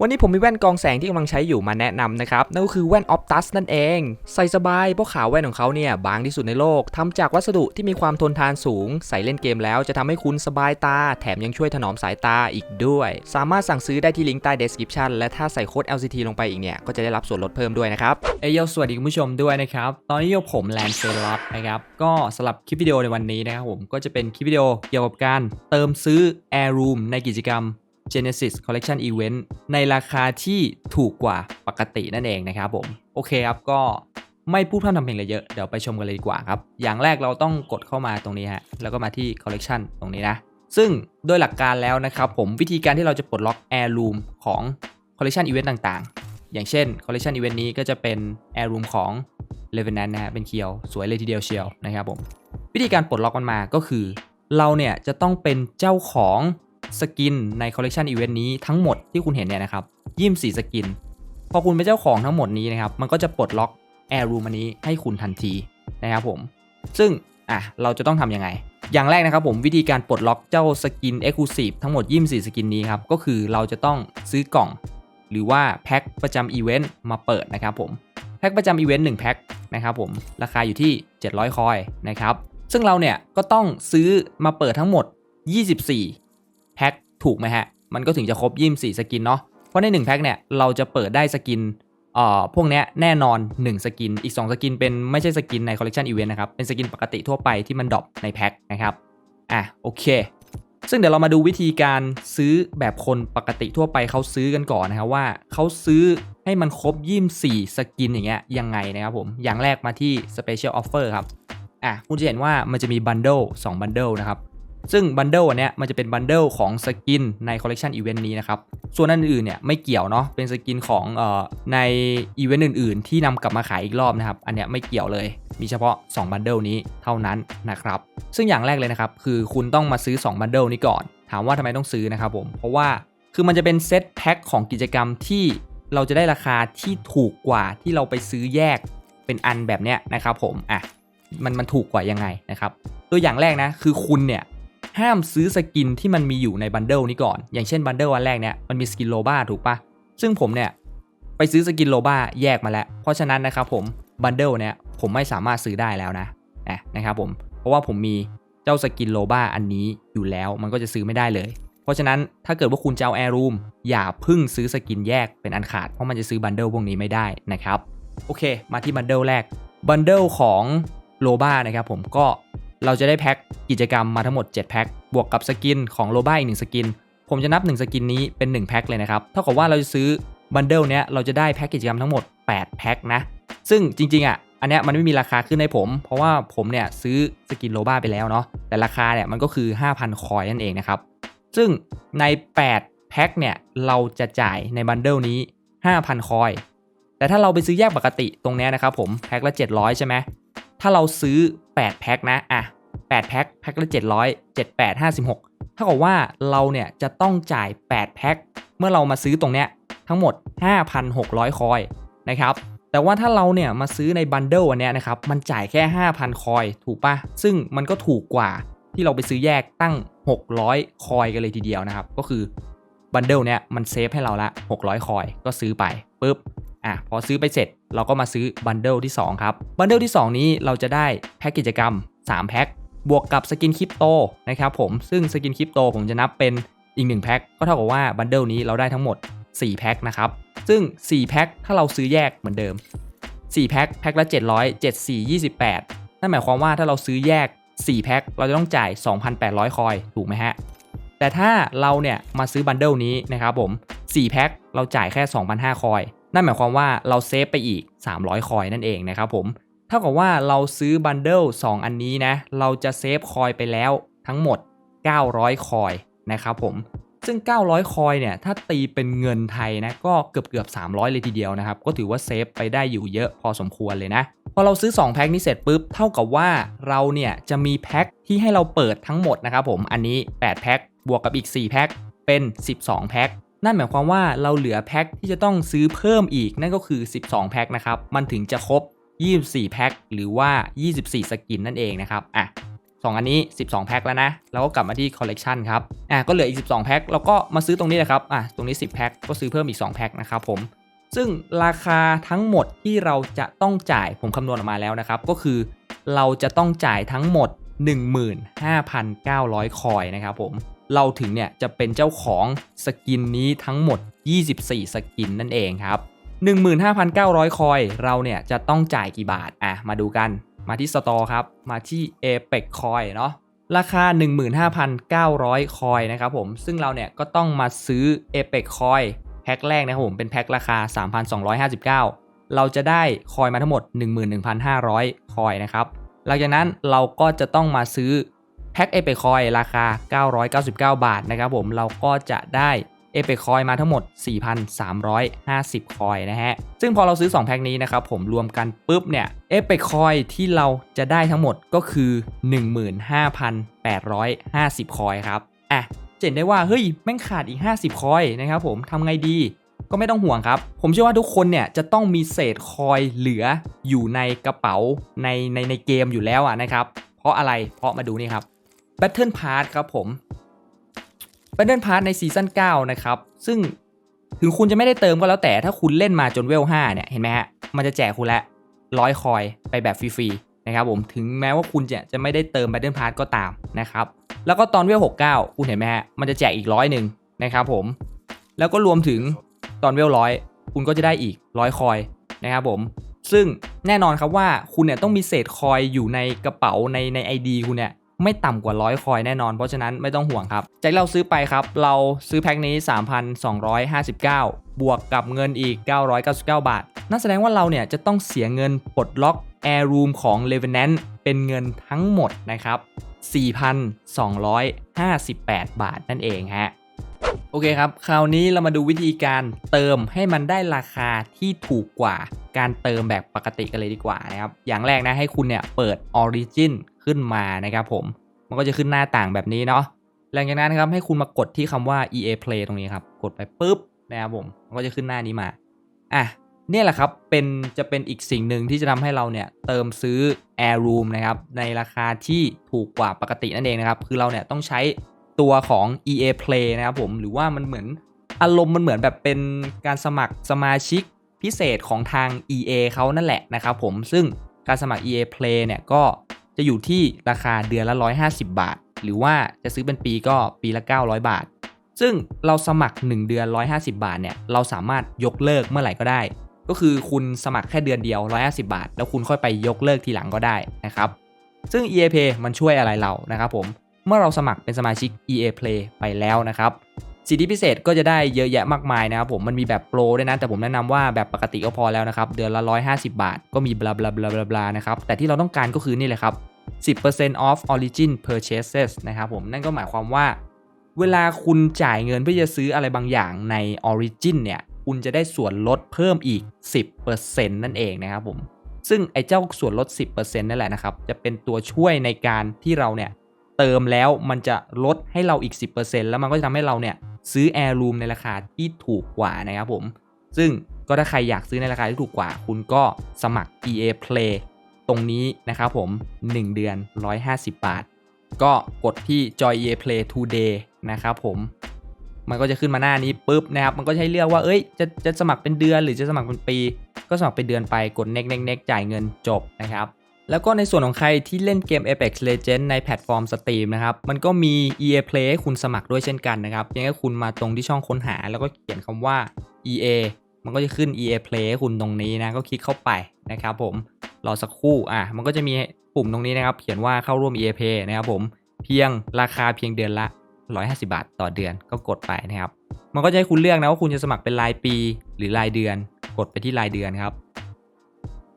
วันนี้ผมมีแว่นกองแสงที่กำลังใช้อยู่มาแนะนำนะครับ นั่นก็คือแว่น Optus นั่นเอง ใส่สบายเพราะขาวแว่นของเขาเนี่ย บางที่สุดในโลกทำจากวัสดุที่มีความทนทานสูง ใส่เล่นเกมแล้วจะทำให้คุณสบายตา แถมยังช่วยถนอมสายตาอีกด้วย สามารถสั่งซื้อได้ที่ลิงก์ใต้ description และถ้าใส่โค้ด LCT ลงไปอีกเนี่ย ก็จะได้รับส่วนลดเพิ่มด้วยนะครับ เอยโยสวัสดีคุณผู้ชมด้วยนะครับ ตอนนี้โยผมแลนเซลอตนะครับ ก็สำหรับคลิปวิดีโอในวันนี้นะครับผม ก็จะเป็นคลิปวิดีโอเกี่ยวกับการเติมซื้อ Air Room ในกิจกรรม Genesis Collection Event ในราคาที่ถูกกว่าปกตินั่นเองนะครับผม โอเคครับก็ไม่พูดพร่ำทำเพลงอะไรเยอะ เดี๋ยวไปชมกันเลยดีกว่าครับ อย่างแรกเราต้องกดเข้ามาตรงนี้ฮะ แล้วก็มาที่ Collection ตรงนี้นะ ซึ่งโดยหลักการแล้วนะครับผมวิธีการที่เราจะปลดล็อก Air Room ของ Collection Event ต่างๆ อย่างเช่น Collection Event นี้ก็จะเป็น Air Room ของ l e v e n a n t นะฮะ เป็นเคียว สวยเลยทีเดียวเชียวนะครับผม วิธีการปลดล็อกมันมาก็คือ เราเนี่ยจะต้องเป็นเจ้าของ สกินในคอลเล t ชันอีเวนต์นี้ทั้งหมดที่คุณเห็นเนี่ยนะครับยี่มสีสกิน พอคุณเป็นเจ้าของทั้งหมดนี้นะครับ มันก็จะปลดล็อก Air Room อันนี้ให้คุณทันทีนะครับผม ซึ่งอะเราจะต้องทำยังไง อย่างแรกนะครับผมวิธีการปลดล็อกเจ้าสกิน Exclusive ทั้งหมดยี่มสีสกินนี้ครับ ก็คือเราจะต้องซื้อกล่อง หรือว่าแพ็คประจำอีเวนต์มาเปิดนะครับผมแพ็คประจำอีเวนต์1แพ็คนะครับผมราคาอยู่ที่ 700 คอยนะครับซึ่งเราเนี่ยก็ต้องซื้อมาเปิดทั้งหมด 24 แพ็คถูกไหมฮะ มันก็ถึงจะครบ24สกินเนาะ เพราะใน 1 แพ็คเนี่ยเราจะเปิดได้สกินเอ่อพวกเนี้ยแน่นอน 1 สกิน อีก 2 สกินเป็นไม่ใช่สกินในคอลเล t ชันอีเวนต์นะครับ เป็นสกินปกติทั่วไปที่มันดรอปในแพ็คนะครับ อะโอเค ซึ่งเดี๋ยวเรามาดูวิธีการซื้อแบบคนปกติทั่วไปเขาซื้อกันก่อนนะครับว่าเขาซื้อให้มันครบ24สกินอย่างเงี้ยยังไงนะครับผม อย่างแรกมาที่ Special Offer ครับ อะคุณจะเห็นว่ามันจะมีบันเดิล2บันเดิลนะครับ ซึ่งบันเดิลอันเนี้ยมันจะเป็นบันเดิลของสกินในคอลเล t ชันอีเวนต์นี้นะครับ ส่วนอันอื่นเนี่ยไม่เกี่ยวเนาะเป็นสกินของเอ่อในอีเวนต์อื่น ๆ ที่นำกลับมาขายอีกรอบนะครับ อันเนี้ยไม่เกี่ยวเลยมีเฉพาะ 2 บันเดิลนี้เท่านั้นนะครับ ซึ่งอย่างแรกเลยนะครับ คือคุณต้องมาซื้อ 2 บันเดิลนี้ก่อน ถามว่าทำไมต้องซื้อนะครับผม เพราะว่าคือมันจะเป็นเซตแพ็คของกิจกรรมที่เราจะได้ราคาที่ถูกกว่าที่เราไปซื้อแยกเป็นอันแบบเนี้ยนะครับผม อะ มันมันถูกกว่ายังไงนะครับ ตัวอย่างแรกนะ คือคุณเนี่ย ห้ามซื้อสกินที่มันมีอยู่ในบันเดิลนี้ก่อน อย่างเช่นบันเดิลวันแรกเนี่ยมันมีสกินโลบ้าถูกปะซึ่งผมเนี่ยไปซื้อสกินโลบ้าแยกมาแล้ว เพราะฉะนั้นนะครับผมบันเดิลเนี่ยผมไม่สามารถซื้อได้แล้วนะนะครับผมเพราะว่าผมมีเจ้าสกินโลบ้าอันนี้อยู่แล้วมันก็จะซื้อไม่ได้เลย เพราะฉะนั้นถ้าเกิดว่าคุณจะเอาแอร์รูมอย่าพึ่งซื้อสกินแยกเป็นอันขาด เพราะมันจะซื้อบันเดิลพวกนี้ไม่ได้นะครับโอเค มาที่บันเดิลแรกบันเดิลของโลบ้านะครับผมก็ เราจะได้แพ็คกิจกรรมมาทั้งหมด 7 แพ็ค บวกกับสกินของโลบ้าอีก1สกิน ผมจะนับ 1 สกินนี้เป็น 1 แพ็คเลยนะครับ เท่ากับว่าเราจะซื้อบันเดิลเนี้ยเราจะได้แพ็คกิจกรรมทั้งหมด 8 แพ็คนะ ซึ่งจริงๆอะ อันเนี้ยมันไม่มีราคาขึ้นให้ผม เพราะว่าผมเนี่ยซื้อสกินโลบ้าไปแล้วเนาะ แต่ราคาเนี่ยมันก็คือ 5,000 คอยนั่นเองนะครับ ซึ่งใน 8 แพ็คเนี่ยเราจะจ่ายในบันเดิลนี้ 5,000 คอย แต่ถ้าเราไปซื้อแยกปกติตรงเนี้ยนะครับผม แพ็คละ 700 ใช่ไหมถ้าเราซื้อ 8 แพ็คนะ อะ 8แพ็คแพ็คละ700 7 8 56เท่ากับว่าเราเนี่ยจะต้องจ่าย 8 แพ็คเมื่อเรามาซื้อตรงเนี้ยทั้งหมด 5,600 คอยนะครับแต่ว่าถ้าเราเนี่ยมาซื้อในบันเดิลอันเนี้ยนะครับมันจ่ายแค่ 5,000 คอยถูกปะซึ่งมันก็ถูกกว่าที่เราไปซื้อแยกตั้ง 600 คอยกันเลยทีเดียวนะครับ ก็คือบันเดิลเนี้ยมันเซฟให้เราละ 600 คอยก็ซื้อไปปุ๊บอะพอซื้อไปเสร็จเราก็มาซื้อบันเดิลที่ 2 ครับ บันเดิลที่ 2 นี้เราจะได้แพ็กกิจกรรม 3 แพ็ค บวกกับสกินคริปโตนะครับผมซึ่งสกินคริปโตผมจะนับเป็นอีก 1 แพ็คก็เท่ากับว่าบันเดิลนี้เราได้ทั้งหมด 4 แพ็คนะครับ ซึ่ง 4 แพ็คถ้าเราซื้อแยกเหมือนเดิม 4 แพ็คแพ็คละ 700 7 4 28 นั่นหมายความว่าถ้าเราซื้อแยก 4 แพ็คเราจะต้องจ่าย 2,800 คอย ถูกไหมฮะ แต่ถ้าเราเนี่ยมาซื้อบันเดิลนี้นะครับผม 4 แพ็คเราจ่ายแค่ 2,500 คอย นั่นหมายความว่าเราเซฟไปอีก 300 คอยนั่นเองนะครับผม ท่ากับว่าเราซื้อบันเดิล2อันนี้นะ เราจะเซฟคอยไปแล้วทั้งหมด 900 คอยนะครับผม ซึ่ง 900 คอยเนี่ย ถ้าตีเป็นเงินไทยนะ ก็เกือบเกือบ300 เลยทีเดียวนะครับ ก็ถือว่าเซฟไปได้อยู่เยอะพอสมควรเลยนะ พอเราซื้อ 2 แพ็คนี้เสร็จปุ๊บ เท่ากับว่าเราเนี่ย จะมีแพ็คที่ให้เราเปิดทั้งหมดนะครับผม อันนี้ 8 แพ็ค บวกกับอีก 4 แพ็ค เป็น 12 แพ็คนั่นหมายความว่าเราเหลือแพ็คที่จะต้องซื้อเพิ่มอีกนั่นก็คือ 12 แพ็คนะครับ มันถึงจะครบ 24 แพ็คหรือว่า 24 สกินนั่นเองนะครับอะ2อันนี้ 12 แพ็คแล้วนะแล้วก็กลับมาที่ collection ครับ อะ ก็เหลืออีก 12 แพ็คแล้วก็มาซื้อตรงนี้แหละครับ อะ ตรงนี้ 10 แพ็ค ก็ซื้อเพิ่มอีก 2 แพ็คนะครับผม ซึ่งราคาทั้งหมดที่เราจะต้องจ่าย ผมคำนวณออกมาแล้วนะครับ ก็คือเราจะต้องจ่ายทั้งหมด 15,900 คอยนะครับผม เราถึงเนี่ยจะเป็นเจ้าของสกินนี้ทั้งหมด 24 สกินนั่นเองครับ 15,900 คอย เราเนี่ยจะต้องจ่ายกี่บาท อะ มาดูกัน มาที่สตอร์ครับ มาที่ Apex Coin เนาะ ราคา 15,900 คอยนะครับผม ซึ่งเราเนี่ยก็ต้องมาซื้อ Apex Coin แพ็คแรกนะครับผม เป็นแพ็คราคา 3,259 เราจะได้คอยมาทั้งหมด 11,500 คอยนะครับ หลังจากนั้นเราก็จะต้องมาซื้อแพ็ค Apex Coin ราคา 999 บาทนะครับผม เราก็จะได้ เอเปคอยมาทั้งหมด 4,350 คอยนะฮะ ซึ่งพอเราซื้อ 2 แพ็คนี้นะครับผมรวมกันปุ๊บเนี่ยเอเปคอยที่เราจะได้ทั้งหมดก็คือ 15,850 คอยครับ อะเห็นได้ว่าเฮ้ยแม่งขาดอีก 50 คอยนะครับผมทำไงดีก็ไม่ต้องห่วงครับ ผมเชื่อว่าทุกคนเนี่ยจะต้องมีเศษคอยเหลืออยู่ในกระเป๋าในในในเกมอยู่แล้วอะนะครับ เพราะอะไรเพราะมาดูนี่ครับ Battle Pass ครับผม Battle Pass ในซีซั่น9นะครับ ซึ่งถึงคุณจะไม่ได้เติมก็แล้วแต่ถ้าคุณเล่นมาจนเวล5เนี่ย เห็นไหมฮะ มันจะแจกคุณละร้อยคอยไปแบบฟรีๆนะครับผมถึงแม้ว่าคุณจะจะไม่ได้เติม Battle Pass ก็ตามนะครับ แล้วก็ตอนเวล69 คุณเห็นไหมฮะ มันจะแจกอีกร้อยหนึ่งนะครับผม แล้วก็รวมถึงตอนเวลร้อยคุณก็จะได้อีกร้อยคอยนะครับผมซึ่งแน่นอนครับว่าคุณเนี่ยต้องมีเศษคอยอยู่ในกระเป๋าในใน ID คุณเนี่ย ไม่ต่ำกว่าร้อยคอยแน่นอน เพราะฉะนั้นไม่ต้องห่วงครับจากเราซื้อไปครับ เราซื้อแพ็คนี้ 3,259 บวกกับเงินอีก 999 บาท นั่นแสดงว่าเราเนี่ยจะต้องเสียเงินปลดล็อก Air Room ของ l e v e n a n t เป็นเงินทั้งหมดนะครับ 4,258 บาทนั่นเองฮะโอเคครับ คราวนี้เรามาดูวิธีการเติมให้มันได้ราคาที่ถูกกว่าการเติมแบบปกติกันเลยดีกว่านะครับ อย่างแรกนะให้คุณเนี่ยเปิด Origin ขึ้นมานะครับผม มันก็จะขึ้นหน้าต่างแบบนี้เนาะ หลังจากนั้นครับให้คุณมากดที่คำว่า EA Play ตรงนี้ครับ กดไปปุ๊บนะครับผม มันก็จะขึ้นหน้านี้มา อะเนี่ยแหละครับ เป็นจะเป็นอีกสิ่งหนึ่งที่จะทำให้เราเนี่ยเติมซื้อ Air Room นะครับในราคาที่ถูกกว่าปกตินั่นเองนะครับ คือเราเนี่ยต้องใช้ตัวของ EA Play นะครับผม หรือว่ามันเหมือนอารมณ์มันเหมือนแบบเป็นการสมัครสมาชิกพิเศษของทาง EA เขานั่นแหละนะครับผม ซึ่งการสมัคร EA Play เนี่ยก็ จะอยู่ที่ราคาเดือนละ 150 บาท หรือว่าจะซื้อเป็นปีก็ปีละ 900 บาท ซึ่งเราสมัคร 1 เดือน 150 บาทเนี่ยเราสามารถยกเลิกเมื่อไหร่ก็ได้ ก็คือคุณสมัครแค่เดือนเดียว 150 บาท แล้วคุณค่อยไปยกเลิกทีหลังก็ได้นะครับซึ่ง EA Play มันช่วยอะไรเรานะครับผมเมื่อเราสมัครเป็นสมาชิก EA Play ไปแล้วนะครับ สิทธิพิเศษก็จะได้เยอะแยะมากมายนะครับผมมันมีแบบโปรด้วยนะแต่ผมแนะนำว่าแบบปกติก็พอแล้วนะครับเดือนละ 150 บาท ก็มีบลาบลาบลาบลาบลานะครับแต่ที่เราต้องการก็คือนี่เลยครับ 10% off origin purchases นะครับผมนั่นก็หมายความว่า เวลาคุณจ่ายเงินเพื่อจะซื้ออะไรบางอย่างใน origin เนี่ยคุณจะได้ส่วนลดเพิ่มอีก 10%นั่นเองนะครับผมซึ่งไอ้เจ้าส่วนลด 10%นั่นแหละนะครับ จะเป็นตัวช่วยในการที่เราเนี่ยเติมแล้วมันจะลดให้เราอีก 10%แล้วมันก็จะทำให้เราเนี่ย ซื้อ Air Room ในราคาที่ถูกกว่านะครับผม ซึ่งก็ถ้าใครอยากซื้อในราคาที่ถูกกว่า คุณก็สมัคร EA Play ตรงนี้นะครับผม 1 เดือน 150 บาท ก็กดที่ Joy EA Play Today นะครับผม มันก็จะขึ้นมาหน้านี้ปุ๊บนะครับ มันก็จะให้เลือกว่า เอ้ย จะจะสมัครเป็นเดือนหรือจะสมัครเป็นปี ก็สมัครเป็นเดือนไป กด next next next จ่ายเงินจบนะครับ แล้วก็ในส่วนของใครที่เล่นเกม Apex Legends ในแพลตฟอร์ม Steam นะครับ มันก็มี EA Play ให้คุณสมัครด้วยเช่นกันนะครับเพียงแค่คุณมาตรงที่ช่องค้นหา แล้วก็เขียนคำว่า EA มันก็จะขึ้น EA Play ให้คุณตรงนี้นะ ก็คลิกเข้าไปนะครับผม รอสักครู่อะ มันก็จะมีปุ่มตรงนี้นะครับ เขียนว่าเข้าร่วม EA Play นะครับผม เพียงราคาเพียงเดือนละ 150 บาทต่อเดือนก็กดไปนะครับ มันก็จะให้คุณเลือกนะว่าคุณจะสมัครเป็นรายปีหรือรายเดือน กดไปที่รายเดือนครับ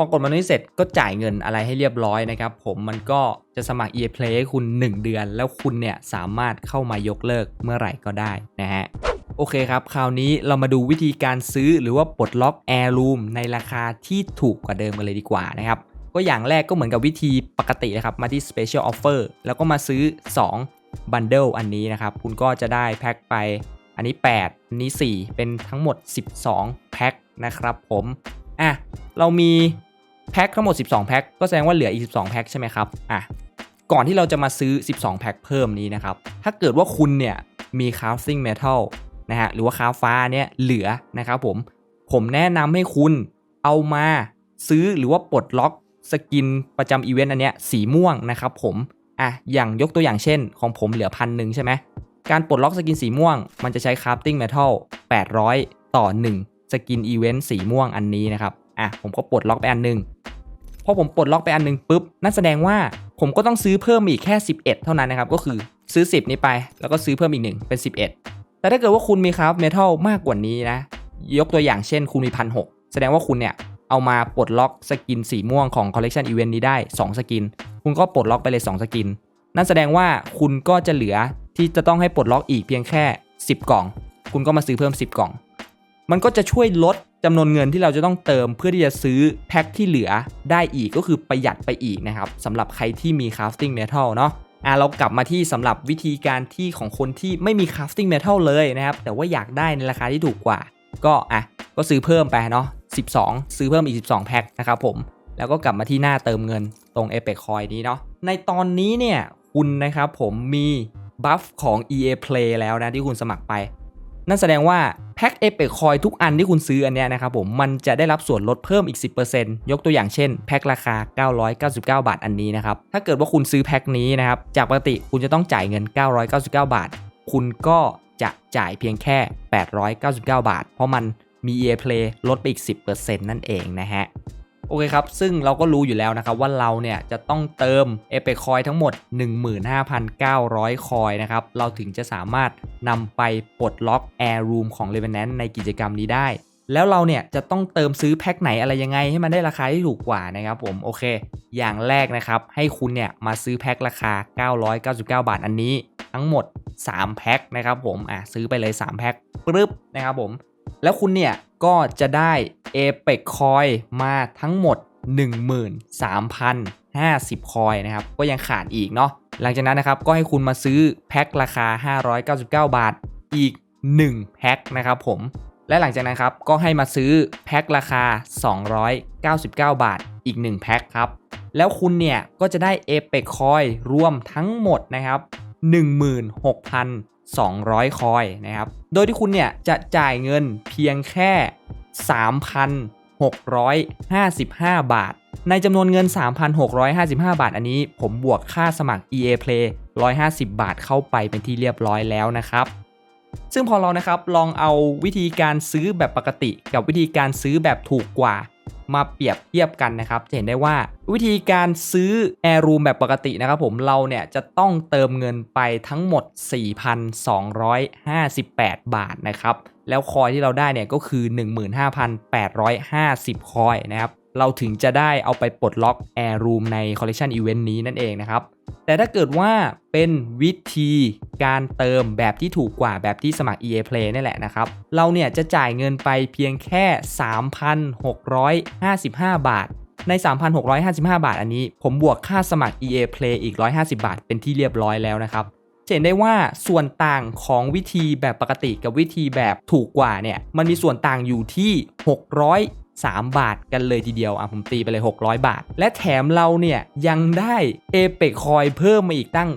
พอกดมาตรงนี้เสร็จก็จ่ายเงินอะไรให้เรียบร้อยนะครับผมมันก็จะสมัคร EA Play ให้คุณ 1 เดือน แล้วคุณเนี่ยสามารถเข้ามายกเลิกเมื่อไหร่ก็ได้นะฮะโอเคครับ คราวนี้เรามาดูวิธีการซื้อหรือว่าปลดล็อก Air Room ในราคาที่ถูกกว่าเดิมกันเลยดีกว่านะครับ ก็อย่างแรกก็เหมือนกับวิธีปกตินะครับ มาที่ Special Offer แล้วก็มาซื้อ 2 Bundle อันนี้นะครับ คุณก็จะได้แพ็คไป อันนี้ 8 อันนี้ 4 เป็นทั้งหมด 12 แพ็คนะครับผม อะ เรามี แพ็คทั้งหมด 12 แพ็คก็แสดงว่าเหลืออีก 12 แพ็คใช่ไหมครับอะก่อนที่เราจะมาซื้อ 12 แพ็คเพิ่มนี้นะครับ ถ้าเกิดว่าคุณเนี่ยมี crafting metal นะฮะหรือว่าคราฟ้าเนี่ยเหลือนะครับผม ผมแนะนำให้คุณเอามาซื้อหรือว่าปลดล็อกสกินประจำอีเวนต์อันเนี้ยสีม่วงนะครับผมอะอย่างยกตัวอย่างเช่น ของผมเหลือพันหนึ่งใช่ไหมการปลดล็อกสกินสีม่วง มันจะใช้ crafting metal 800 ต่อ 1 สกินอีเวนต์สีม่วงอันนี้นะครับอะผมก็ปลดล็อกไปอันหนึ่ง อผมปลดล็อกไปอันหนึงปุ๊บนั่นแสดงว่าผมก็ต้องซื้อเพิ่มอีกแค่ 11 เท่านั้นนะครับ ก็คือซื้อ 10 นี้ไป แล้วก็ซื้อเพิ่มอีกหนึ่งเป็น 11 แต่ถ้าเกิดว่าคุณมีคราฟเมทัลมากกว่านี้นะ ยกตัวอย่างเช่นคุณมีพันหแสดงว่าคุณเนี่ยเอามาปลดล็อกสกินสีม่วงของคอลเล t ชันอีเวนต์นี้ได้ 2 สกิน คุณก็ปลดล็อกไปเลย 2 สกิน นั่นแสดงว่าคุณก็จะเหลือที่จะต้องให้ปลดล็อกอีกเพียงแค่ 10 กล่อง คุณก็มาซื้อเพิ่ม 10 กล่อง มันก็จะช่วยลดจำนวนเงินที่เราจะต้องเติมเพื่อที่จะซื้อแพ็คที่เหลือได้อีกก็คือประหยัดไปอีกนะครับสำหรับใครที่มี crafting metal เนาะอะเรากลับมาที่สำหรับวิธีการที่ของคนที่ไม่มี crafting metal เลยนะครับ แต่ว่าอยากได้ในราคาที่ถูกกว่า ก็อะก็ซื้อเพิ่มไปเนาะ12 ซื้อเพิ่มอีก 12 แพ็คนะครับผมแล้วก็กลับมาที่หน้าเติมเงินตรง Epic Coin นี้เนาะในตอนนี้เนี่ยคุณนะครับผมมีบัฟของ EA Play แล้วนะที่คุณสมัครไป นั่นแสดงว่าแพ็คเอ e ปคอยทุกอันที่คุณซื้ออันเนี้ยนะครับผมมันจะได้รับส่วนลดเพิ่มอีก 10%ยกตัวอย่างเช่นแพ็คราคา 999 บาทอันนี้นะครับถ้าเกิดว่าคุณซื้อแพ็คนี้นะครับจากปกติคุณจะต้องจ่ายเงิน 999 บาท คุณก็จะจ่ายเพียงแค่ 899 บาท เพราะมันมี EA Play ลดไปอีก 10%นั่นเองนะฮะ โอเคครับ ซึ่งเราก็รู้อยู่แล้วนะครับว่าเราเนี่ยจะต้องเติมเอเปคอยทั้งหมด 15,900 คอยนะครับ เราถึงจะสามารถนำไปปลดล็อก Air Room ของ r e v e n a n t ในกิจกรรมนี้ได้ แล้วเราเนี่ยจะต้องเติมซื้อแพ็คไหนอะไรยังไงให้มันได้ราคาที่ถูกกว่านะครับผมโอเค อย่างแรกนะครับให้คุณเนี่ยมาซื้อแพ็คราคา 999 บาทอันนี้ ทั้งหมด 3 แพ็คนะครับผมอะซื้อไปเลย 3 แพ็คปึ๊บนะครับผมแล้วคุณเนี่ยก็จะได้ Apex Coin มาทั้งหมด 13,050 คอยนะครับ ก็ยังขาดอีกเนาะหลังจากนั้นนะครับ ก็ให้คุณมาซื้อแพ็คราคา 599 บาทอีก 1 แพ็คนะครับผมและหลังจากนั้นครับ ก็ให้มาซื้อแพ็คราคา 299 บาทอีก 1 แพ็คครับ แล้วคุณเนี่ย ก็จะได้ Apex Coin รวมทั้งหมดนะครับ 16,200 คอยนะครับ โดยที่คุณเนี่ย จะจ่ายเงินเพียงแค่ 3,655 บาท ในจำนวนเงิน 3,655 บาท อันนี้ผมบวกค่าสมัคร EA Play 150 บาทเข้าไปเป็นที่เรียบร้อยแล้วนะครับซึ่งพอเรานะครับลองเอาวิธีการซื้อแบบปกติ กับวิธีการซื้อแบบถูกกว่า มาเปรียบเทียบกันนะครับ จะเห็นได้ว่าวิธีการซื้อ Air Room แบบปกตินะครับผมเราเนี่ยจะต้องเติมเงินไปทั้งหมด 4,258 บาทนะครับ แล้วคอยที่เราได้เนี่ยก็คือ 15,850 คอยนะครับเราถึงจะได้เอาไปปลดล็อก Air Room ใน Collection Event นี้นั่นเองนะครับ แต่ถ้าเกิดว่าเป็นวิธีการเติมแบบที่ถูกกว่าแบบที่สมัคร EA Play นี่แหละนะครับ เราเนี่ยจะจ่ายเงินไปเพียงแค่ 3,655 บาท ใน 3,655 บาทอันนี้ ผมบวกค่าสมัคร EA Play อีก 150 บาท เป็นที่เรียบร้อยแล้วนะครับ เห็นได้ว่าส่วนต่างของวิธีแบบปกติกับวิธีแบบถูกกว่าเนี่ยมันมีส่วนต่างอยู่ที่603 บาทกันเลยทีเดียวอะผมตีไปเลย 600 บาท และแถมเราเนี่ยยังได้เอเปกคอยเพิ่มมาอีกตั้ง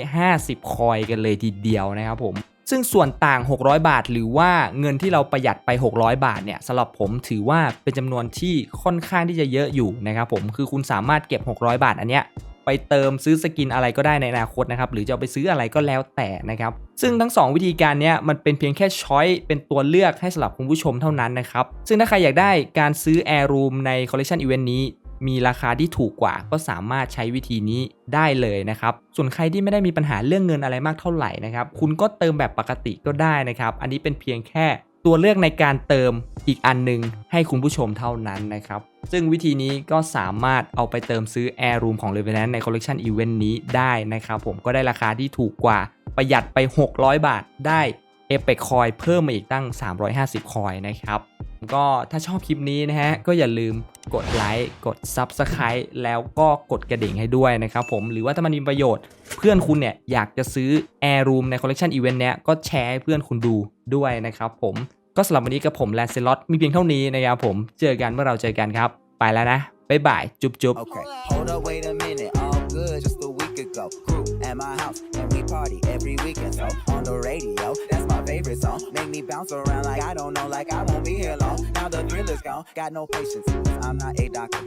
350 คอยกันเลยทีเดียวนะครับผมซึ่งส่วนต่าง 600 บาท หรือว่าเงินที่เราประหยัดไป 600 บาทเนี่ยสำหรับผมถือว่าเป็นจำนวนที่ค่อนข้างที่จะเยอะอยู่นะครับผมคือคุณสามารถเก็บ 600 บาทอันเนี้ย ไปเติมซื้อสกินอะไรก็ได้ในอนาคตนะครับหรือจะเอาไปซื้ออะไรก็แล้วแต่นะครับซึ่งทั้ง 2 วิธีการนี้มันเป็นเพียงแค่ช้อยเป็นตัวเลือกให้สำหรับคุณผู้ชมเท่านั้นนะครับซึ่งถ้าใครอยากได้การซื้อ Air Room ใน Collection Event นี้มีราคาที่ถูกกว่าก็สามารถใช้วิธีนี้ได้เลยนะครับ ส่วนใครที่ไม่ได้มีปัญหาเรื่องเงินอะไรมากเท่าไหร่นะครับ คุณก็เติมแบบปกติก็ได้นะครับ อันนี้เป็นเพียงแค่ ตัวเลือกในการเติมอีกอันหนึงให้คุณผู้ชมเท่านั้นนะครับ ซึ่งวิธีนี้ก็สามารถเอาไปเติมซื้อ Air Room ของ r e v e n a n t ใน Collection Event นี้ได้นะครับ ผมก็ได้ราคาที่ถูกกว่าประหยัดไป 600 บาทได้เอเปกคอยเพิ่มมาอีกตั้ง 350 คอยนะครับก็ถ้าชอบคลิปนี้นะฮะ ก็อย่าลืมกดไลค์กด Subscribe แล้วก็กดกระดิ่งให้ด้วยนะครับผมหรือว่าถ้ามันมีประโยชน์ เพื่อนคุณเนี่ยอยากจะซื้อ Air Room ใน Collection Event เนี้ยก็แชร์ให้เพื่อนคุณดูด้วยนะครับผมก็สำหรับวันนี้กับผมแลนเซลอตมีเพียงเท่านี้นะครับผมเจอกันเมื่อเราเจอกันครับ ไปแล้วนะบ๊ายบายจุ๊บจุ๊บ Okay, hold up, wait a minute. All good, just a week go. Crew at my house, and we party every weekend. So on the radio, that's my favorite song. Make me bounce around like I don't know, like I won't be here long. Now the thrill is gone, got no patience. 'cause I'm not a doctor.